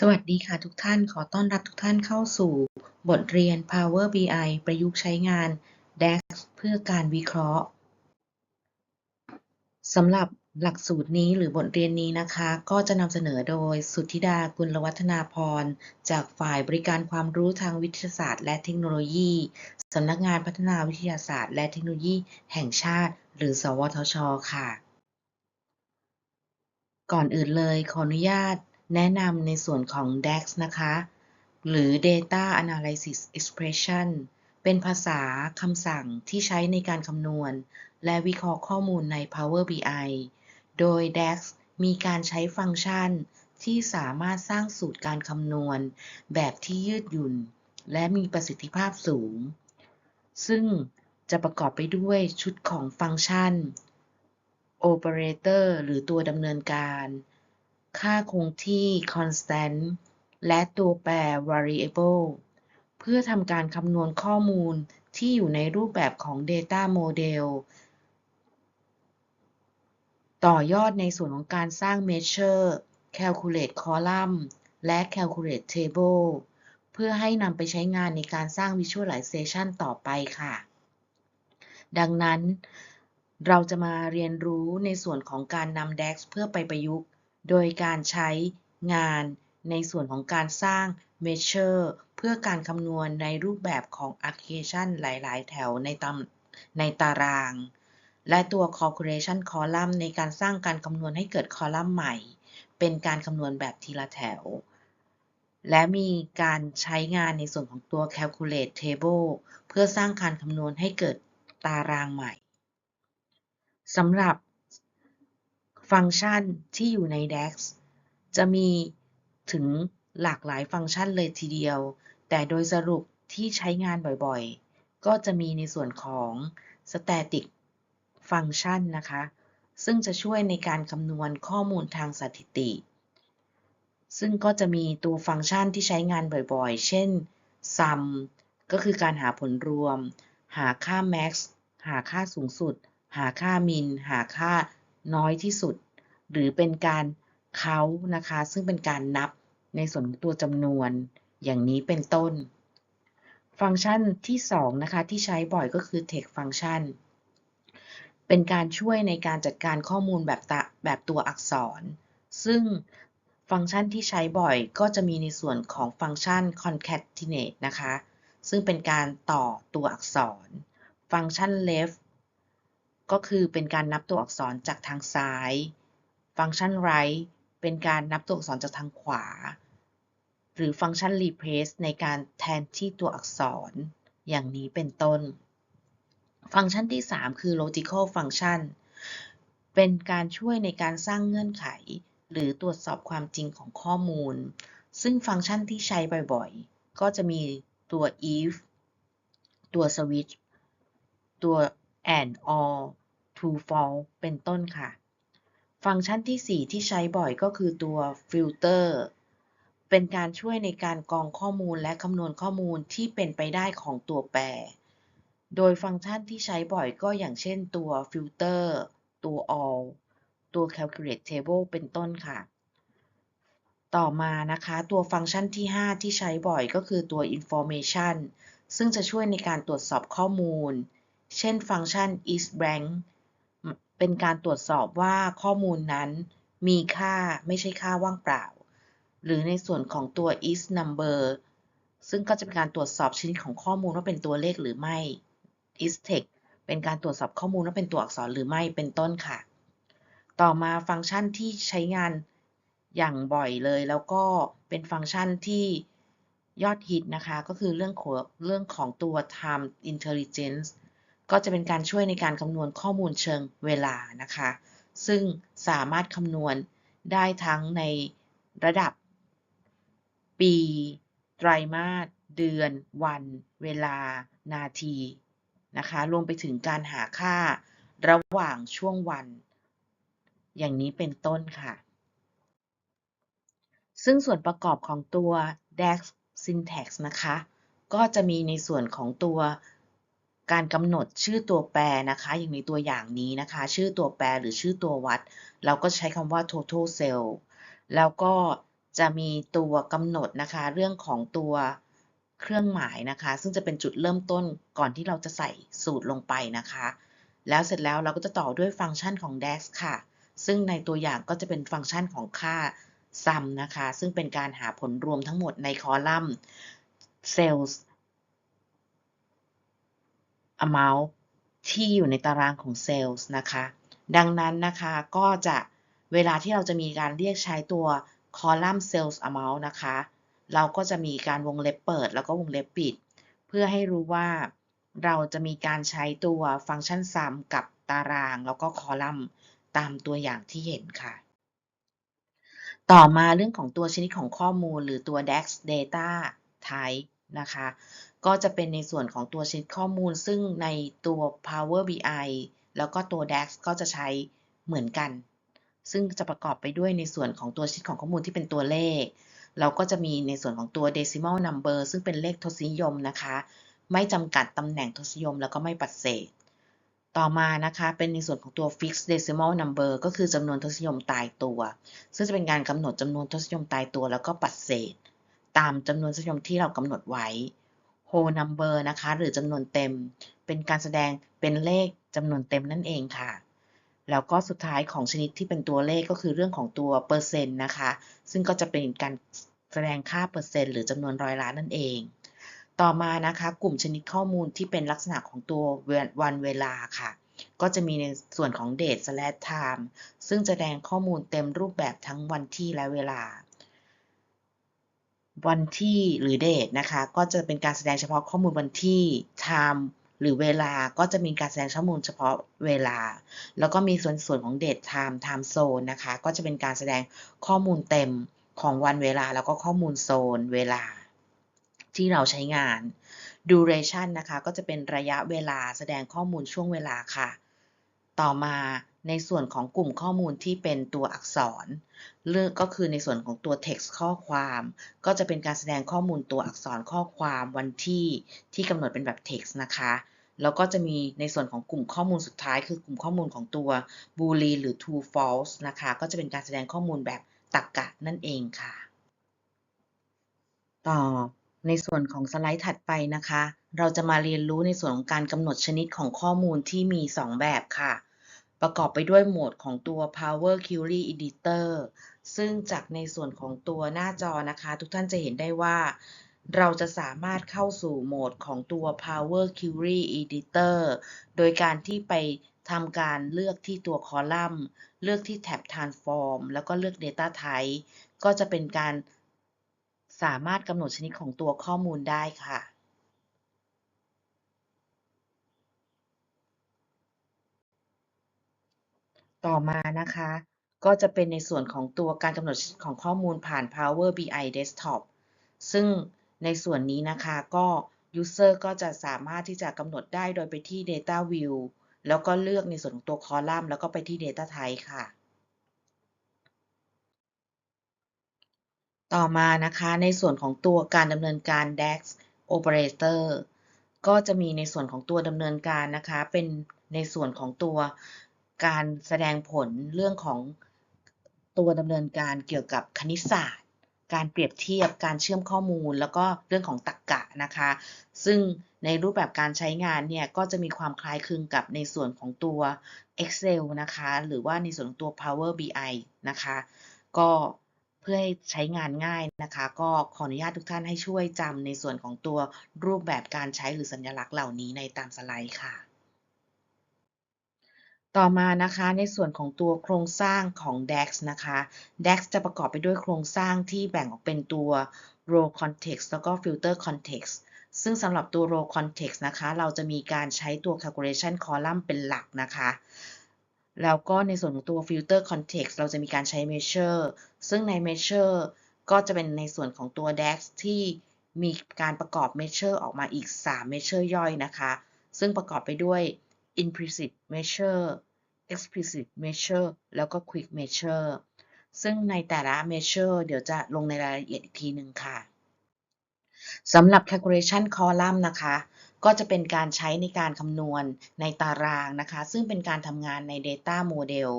สวัสดีค่ะทุกท่าน ขอต้อนรับทุกท่านเข้าสู่บทเรียน Power BI ประยุกต์ใช้งาน DAX เพื่อการวิเคราะห์สำหรับหลักสูตรนี้หรือบทเรียนนี้นะคะ ก็จะนำเสนอโดยสุทธิดากุลวัฒนาพร จากฝ่ายบริการความรู้ทางวิทยาศาสตร์ และเทคโนโลยีสำนักงานพัฒนาวิทยาศาสตร์ และเทคโนโลยีแห่งชาติ หรือ สวทช ค่ะ ก่อนอื่นเลยขออนุญาต แนะนำในส่วนของ DAX นะคะ หรือ Data Analysis Expression เป็นภาษาคำสั่งที่ใช้ในการคำนวณ และวิเคราะห์ข้อมูลใน Power BI โดย DAX มีการใช้ฟังก์ชันที่สามารถสร้างสูตรการคำนวณ แบบที่ยืดหยุ่น และมีประสิทธิภาพสูง ซึ่งจะประกอบไปด้วยชุดของฟังก์ชัน Operator หรือตัวดำเนินการ ค่าคงที่ constant และตัวแปร variable เพื่อทำการคำนวณข้อมูลที่อยู่ในรูปแบบของ data model ต่อยอดในส่วนของการสร้าง measure calculate column และ calculate table เพื่อให้นำไปใช้งานในการสร้าง visualization ต่อไปค่ะ ดังนั้น เราจะมาเรียนรู้ในส่วนของการนำ DAX เพื่อไปประยุกต์ โดยการใช้งานในส่วนของการสร้าง measure เพื่อการคำนวณในรูปแบบของ application หลาย ๆ แถวในตในตาราง และตัว calculation column ในการสร้างการคำนวณให้เกิดคอลัมน์ใหม่ เป็นการคำนวณแบบทีละแถว และมีการใช้งานในส่วนของตัว calculate table เพื่อสร้างการคำนวณให้เกิดตารางใหม่สำหรับ ฟังก์ชันที่อยู่ใน DAX จะมีถึงหลากหลายฟังก์ชันเลยทีเดียว แต่โดยสรุปที่ใช้งานบ่อยๆ ก็จะมีในส่วนของ static function นะคะ ซึ่งจะช่วยในการคำนวณข้อมูลทางสถิติ ซึ่งก็จะมีตัวฟังก์ชันที่ใช้งานบ่อยๆ เช่น sum ก็คือการหาผลรวม หาค่า max หาค่าสูงสุด หาค่า min หาค่า น้อยที่สุด หรือเป็นการเขานะคะ ซึ่งเป็นการนับในส่วนของตัวจำนวน อย่างนี้เป็นต้น ฟังก์ชันที่ 2 นะคะ ที่ใช้บ่อยก็คือ text function เป็นการช่วยในการจัดการข้อมูลแบบตแบบตัวอักษร ซึ่งฟังก์ชันที่ใช้บ่อยก็จะมีในส่วนของฟังก์ชัน concatenate นะคะ ซึ่งเป็นการต่อตัวอักษร ฟังก์ชัน left ก็คือเป็นการนับตัวอักษรจากทางซ้าย ฟังก์ชัน right เป็นการนับตัวอักษรจากทางขวา หรือฟังก์ชัน replace ในการแทนที่ตัวอักษร อย่างนี้เป็นต้น ฟังก์ชันที่ 3 คือ logical function เป็นการช่วยในการสร้างเงื่อนไข หรือตรวจสอบความจริงของข้อมูล ซึ่งฟังก์ชันที่ใช้บ่อยๆ ก็จะมีตัว if ตัว switch ตัว and or true false เป็นต้นค่ะ ฟังก์ชันที่ 4 ที่ใช้บ่อยก็คือตัว filter เป็นการช่วยในการกรองข้อมูลและคำนวณข้อมูลที่เป็นไปได้ของตัวแปร โดยฟังก์ชันที่ใช้บ่อยก็อย่างเช่นตัว filter ตัว all ตัว calculate table เป็นต้นค่ะ ต่อมานะคะตัวฟังก์ชันที่ 5 ที่ใช้บ่อยก็คือตัว information ซึ่งจะช่วยในการตรวจสอบข้อมูล เช่นฟังก์ชัน is blank เป็นการตรวจสอบว่าข้อมูลนั้นมีค่าไม่ใช่ค่าว่างเปล่า หรือในส่วนของตัว is number ซึ่งก็จะเป็นการตรวจสอบชนิดของข้อมูลว่าเป็นตัวเลขหรือไม่ is text เป็นการตรวจสอบข้อมูลว่าเป็นตัวอักษรหรือไม่เป็นต้นค่ะ ต่อมาฟังก์ชันที่ใช้งานอย่างบ่อยเลย แล้วก็เป็นฟังก์ชันที่ยอดฮิตนะคะ ก็คือเรื่องของเรื่องของตัว time intelligence ก็จะเป็นการช่วยในการคำนวณข้อมูลเชิงเวลานะคะ ซึ่งสามารถคำนวณได้ทั้งในระดับ ปี ไตรมาส เดือน วัน เวลา นาที นะคะ รวมไปถึงการหาค่าระหว่างช่วงวัน อย่างนี้เป็นต้นค่ะ ซึ่งส่วนประกอบของตัว DAX syntax นะคะ ก็จะมีในส่วนของตัว การกำหนดชื่อตัวแปรนะคะ อย่างในตัวอย่างนี้นะคะ ชื่อตัวแปรหรือชื่อตัววัด เราก็ใช้คำว่า total cell แล้วก็จะมีตัวกำหนดนะคะ เรื่องของตัวเครื่องหมายนะคะ ซึ่งจะเป็นจุดเริ่มต้นก่อนที่เราจะใส่สูตรลงไปนะคะ แล้วเสร็จแล้วเราก็จะต่อด้วยฟังก์ชันของ DAX ค่ะ ซึ่งในตัวอย่างก็จะเป็นฟังก์ชันของค่า sum นะคะ ซึ่งเป็นการหาผลรวมทั้งหมดในคอลัมน์ sales amount ที่อยู่ในตารางของ sales นะคะ ดังนั้นนะคะก็จะเวลาที่เราจะมีการเรียกใช้ตัวคอลัมน์ sales amount นะคะ เราก็จะมีการวงเล็บเปิด แล้วก็วงเล็บปิด เพื่อให้รู้ว่าเราจะมีการใช้ตัวฟังก์ชัน sum กับตาราง แล้วก็คอลัมน์ตามตัวอย่างที่เห็นค่ะ ต่อมาเรื่องของตัวชนิดของข้อมูลหรือตัว DAX data type นะคะ ก็จะเป็นในส่วนของตัวชิดข้อมูล ซึ่งในตัว Power BI แล้วก็ตัว DAX ก็จะใช้เหมือนกัน ซึ่งจะประกอบไปด้วยในส่วนของตัวชิดของข้อมูลที่เป็นตัวเลข เราก็จะมีในส่วนของตัว decimal number ซึ่งเป็นเลขทศนิยมนะคะ ไม่จำกัดตำแหน่งทศนิยมแล้วก็ไม่ปัดเศษ ต่อมานะคะเป็นในส่วนของตัว fixed decimal number ก็คือจำนวนทศนิยมตายตัว ซึ่งจะเป็นการกำหนดจำนวนทศนิยมตายตัว แล้วก็ปัดเศษ ตามจำนวนทศนิยมที่เรากำหนดไว้ whole number นะคะ หรือจำนวนเต็ม เป็นการแสดงเป็นเลขจำนวนเต็มนั่นเองค่ะ แล้วก็สุดท้ายของชนิดที่เป็นตัวเลขก็คือเรื่องของตัวเปอร์เซ็นต์นะคะ ซึ่งก็จะเป็นการแสดงค่าเปอร์เซ็นต์หรือจำนวนร้อยล้านนั่นเอง ต่อมานะคะกลุ่มชนิดข้อมูลที่เป็นลักษณะของตัววันเวลาค่ะ ก็จะมีในส่วนของ date slash time ซึ่งแสดงข้อมูลเต็มรูปแบบทั้งวันที่และเวลา วันที่หรือ date นะคะ ก็จะเป็นการแสดงเฉพาะข้อมูลวันที่ time หรือเวลาก็จะมีการแสดงข้อมูลเฉพาะเวลา แล้วก็มีส่วนส่วนของ date time time zone นะคะ ก็จะเป็นการแสดงข้อมูลเต็มของวันเวลา แล้วก็ข้อมูลโซนเวลา ที่เราใช้งาน duration นะคะ ก็จะเป็นระยะเวลาแสดงข้อมูลช่วงเวลาค่ะ ต่อมา ในส่วนของกลุ่มข้อมูลที่เป็นตัวอักษรเรื่องก็คือในส่วนของตัว text ข้อความ ก็จะเป็นการแสดงข้อมูลตัวอักษรข้อความวันที่ที่กำหนดเป็นแบบ text นะคะ แล้วก็จะมีในส่วนของกลุ่มข้อมูลสุดท้าย คือกลุ่มข้อมูลของตัว boolean หรือ true false นะคะ ก็จะเป็นการแสดงข้อมูลแบบตรรกะนั่นเองค่ะ ต่อในส่วนของสไลด์ถัดไปนะคะ เราจะมาเรียนรู้ในส่วนของการกำหนดชนิดของข้อมูลที่มี 2 แบบค่ะ ประกอบไปด้วยโหมดของตัว Power Query Editor ซึ่งจากในส่วนของตัวหน้าจอนะคะ ทุกท่านจะเห็นได้ว่า เราจะสามารถเข้าสู่โหมดของตัว Power Query Editor โดยการที่ไปทำการเลือกที่ตัวคอลัมน์ เลือกที่แท็บ Transform แล้วก็เลือก Data Type ก็จะเป็นการสามารถกำหนดชนิดของตัวข้อมูลได้ค่ะ ต่อมานะคะ ก็จะเป็นในส่วนของตัวการกำหนดของข้อมูลผ่าน Power BI Desktop ซึ่งในส่วนนี้นะคะก็ User ก็จะสามารถที่จะกำหนดได้โดยไปที่ Data View แล้วก็เลือกในส่วนของตัวคอลัมน์แล้วก็ไปที่ Data Type ค่ะ ต่อมานะคะในส่วนของตัวการดำเนินการ DAX Operator ก็จะมีในส่วนของตัวดำเนินการนะคะ เป็นในส่วนของตัว การแสดงผลเรื่องของตัวดำเนินการเกี่ยวกับคณิตศาสตร์ การเปรียบเทียบการเชื่อมข้อมูล แล้วก็เรื่องของตรรกะนะคะ ซึ่งในรูปแบบการใช้งานเนี่ยก็จะมีความคล้ายคลึงกับในส่วนของตัว Excel นะคะ หรือว่าในส่วนของตัว Power BI นะคะ ก็เพื่อให้ใช้งานง่ายนะคะ ก็ขออนุญาตทุกท่านให้ช่วยจำในส่วนของตัวรูปแบบการใช้หรือสัญลักษณ์เหล่านี้ในตามสไลด์ค่ะ ต่อมานะคะในส่วนของตัวโครงสร้างของ DAX นะคะ DAX จะประกอบไปด้วยโครงสร้างที่แบ่งออกเป็นตัว row context แล้วก็ filter context ซึ่งสำหรับตัว row context นะคะ เราจะมีการใช้ตัว calculation column เป็นหลักนะคะ แล้วก็ในส่วนของตัว filter context เราจะมีการใช้ measure ซึ่งใน measure ก็จะเป็นในส่วนของตัว DAX ที่มีการประกอบ measure ออกมาอีก 3 measure ย่อยนะคะ ซึ่งประกอบไปด้วย implicit measure explicit measure แล้วก็ quick measure ซึ่งในแต่ละ measure เดี๋ยวจะลงในรายละเอียดอีกทีหนึ่งค่ะสำหรับ calculation column นะคะ ก็จะเป็นการใช้ในการคำนวณในตารางนะคะ ซึ่งเป็นการทำงานใน Data Model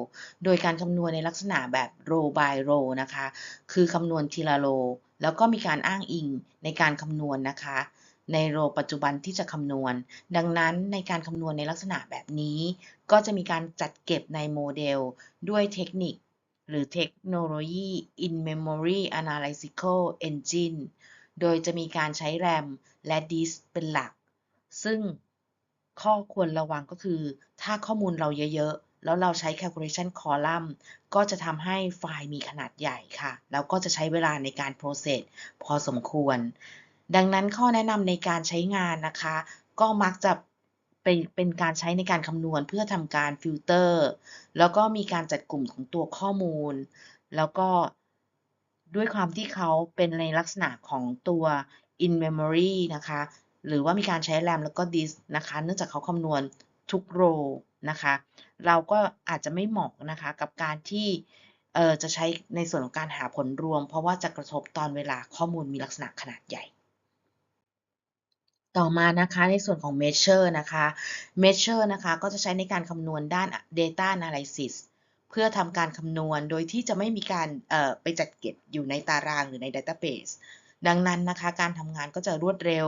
โดยการคำนวณในลักษณะแบบ row by row นะคะ คือคำนวณทีละ row แล้วก็มีการอ้างอิงในการคำนวณนะคะ ในโรปัจจุบันที่จะคำนวณ ดังนั้นในการคำนวณในลักษณะแบบนี้ ก็จะมีการจัดเก็บในโมเดลด้วยเทคนิค หรือเทคโนโลยี in-memory analytical engine โดยจะมีการใช้ RAM และ disk เป็นหลัก ซึ่งข้อควรระวังก็คือ ถ้าข้อมูลเราเยอะๆ แล้วเราใช้ calculation column ก็จะทำให้ไฟล์มีขนาดใหญ่ค่ะ แล้วก็จะใช้เวลาในการ process พอสมควร ดังนั้นข้อแนะนำในการใช้งานนะคะ ก็มักจะเป็นเป็นการใช้ในการคำนวณเพื่อทำการฟิลเตอร์ แล้วก็มีการจัดกลุ่มของตัวข้อมูล แล้วก็ด้วยความที่เขาเป็นในลักษณะของตัว in memory นะคะ หรือว่ามีการใช้ RAM แล้วก็ disk นะคะ เนื่องจากเขาคำนวณทุก row นะคะ เราก็อาจจะไม่เหมาะนะคะกับการที่จะใช้ในส่วนของการหาผลรวม เพราะว่าจะกระทบตอนเวลาข้อมูลมีลักษณะขนาดใหญ่ ต่อมานะคะในส่วนของ measure นะคะ measure นะคะก็จะใช้ในการคำนวณด้าน data analysis เพื่อทำการคำนวณโดยที่จะไม่มีการไปจัดเก็บอยู่ในตารางหรือใน database ดังนั้นนะคะการทำงานก็จะรวดเร็ว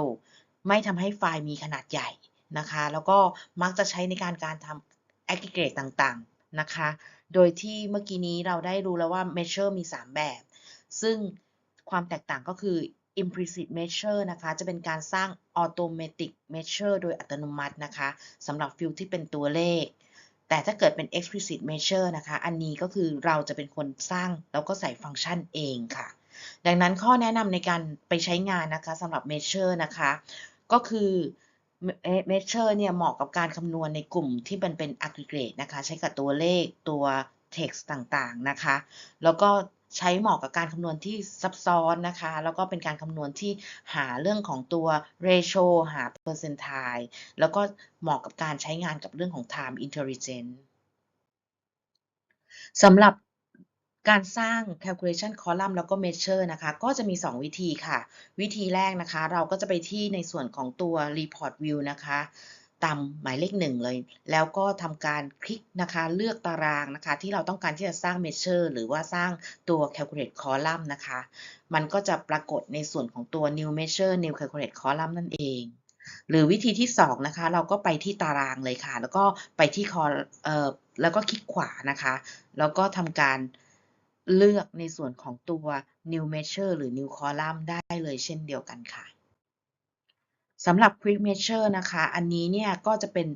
ไม่ทำให้ไฟล์มีขนาดใหญ่นะคะ แล้วก็มักจะใช้ในการการทำ aggregate ต่างๆนะคะ โดยที่เมื่อกี้นี้เราได้รู้แล้วว่า measure มี 3 แบบ ซึ่งความแตกต่างก็คือ implicit measure นะคะ จะเป็นการสร้าง automatic measure โดยอัตโนมัตินะคะสำหรับฟิลที่เป็นตัวเลข แต่ถ้าเกิดเป็น explicit measure นะคะ อันนี้ก็คือเราจะเป็นคนสร้างแล้วก็ใส่ฟังก์ชันเองค่ะ ดังนั้นข้อแนะนำในการไปใช้งานนะคะสำหรับ measure นะคะ ก็คือ measure เนี่ยเหมาะกับการคำนวณในกลุ่มที่มันเป็น aggregate นะคะ ใช้กับตัวเลขตัว text ต่างๆนะคะ แล้วก็ ใช้เหมาะกับการคำนวณที่ซับซ้อนนะคะ แล้วก็เป็นการคำนวณที่หาเรื่องของตัว ratio หา percentile แล้วก็เหมาะกับการใช้งานกับเรื่องของ time intelligence สำหรับการสร้าง calculation column แล้วก็ measure นะคะ ก็จะมี 2 วิธีค่ะ วิธีแรกนะคะ เราก็จะไปที่ในส่วนของตัว report view นะคะ ตามหมายเลขหนึ่งเลย แล้วก็ทำการคลิกนะคะเลือกตารางนะคะ ที่เราต้องการที่จะสร้าง measure หรือว่าสร้างตัว calculate column นะคะ มันก็จะปรากฏในส่วนของตัว new measure new calculate column นั่นเอง หรือวิธีที่2นะคะ เราก็ไปที่ตารางเลยค่ะ แล้วก็ไปที่ col เอ่อแล้วก็คลิกขวานะคะ แล้วก็ทำการเลือกในส่วนของตัว new measure หรือ new column ได้เลยเช่นเดียวกันค่ะ สำหรับ quick measure นะคะ อันนี้เนี่ยก็จะเป็น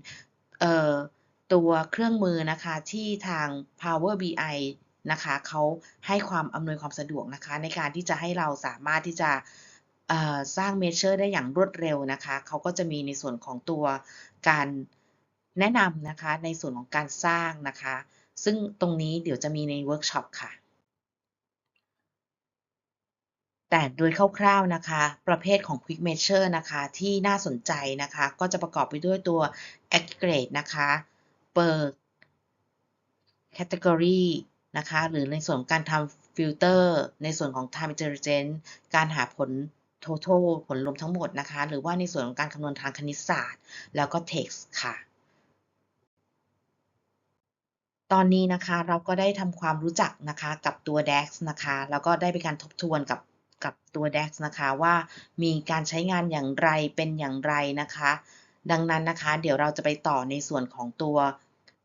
ตัวเครื่องมือนะคะที่ทาง Power BI นะคะเขาให้ความอำนวยความสะดวกนะคะในการที่จะให้เราสามารถที่จะสร้าง measure ได้อย่างรวดเร็วนะคะเขาก็จะมีในส่วนของตัวการแนะนำนะคะในส่วนของการสร้างนะคะ ซึ่งตรงนี้เดี๋ยวจะมีในเวิร์กช็อปค่ะ แต่โดยคร่าวๆนะคะ ประเภทของ Quick Measure นะคะ ที่น่าสนใจนะคะ ก็จะประกอบไปด้วยตัว Aggregate นะคะ Per Category นะคะ หรือในส่วนการทำ Filter ในส่วนของ Time Intelligence การหาผล Total ผลรวมทั้งหมดนะคะ หรือว่าในส่วนของการคำนวณทางคณิตศาสตร์ แล้วก็ Text ค่ะตอนนี้นะคะเราก็ได้ทำความรู้จักนะคะกับตัว DAX นะคะ แล้วก็ได้ไปการทบทวนกับ กับตัว DAX นะคะว่ามีการใช้งานอย่างไรเป็นอย่างไรนะคะ ดังนั้นนะคะ เดี๋ยวเราจะไปต่อในส่วนของตัว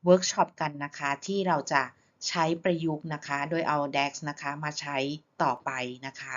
เวิร์กช็อปกันนะคะ ที่เราจะใช้ประยุกต์นะคะ โดยเอา DAX นะคะมาใช้ต่อไปนะคะ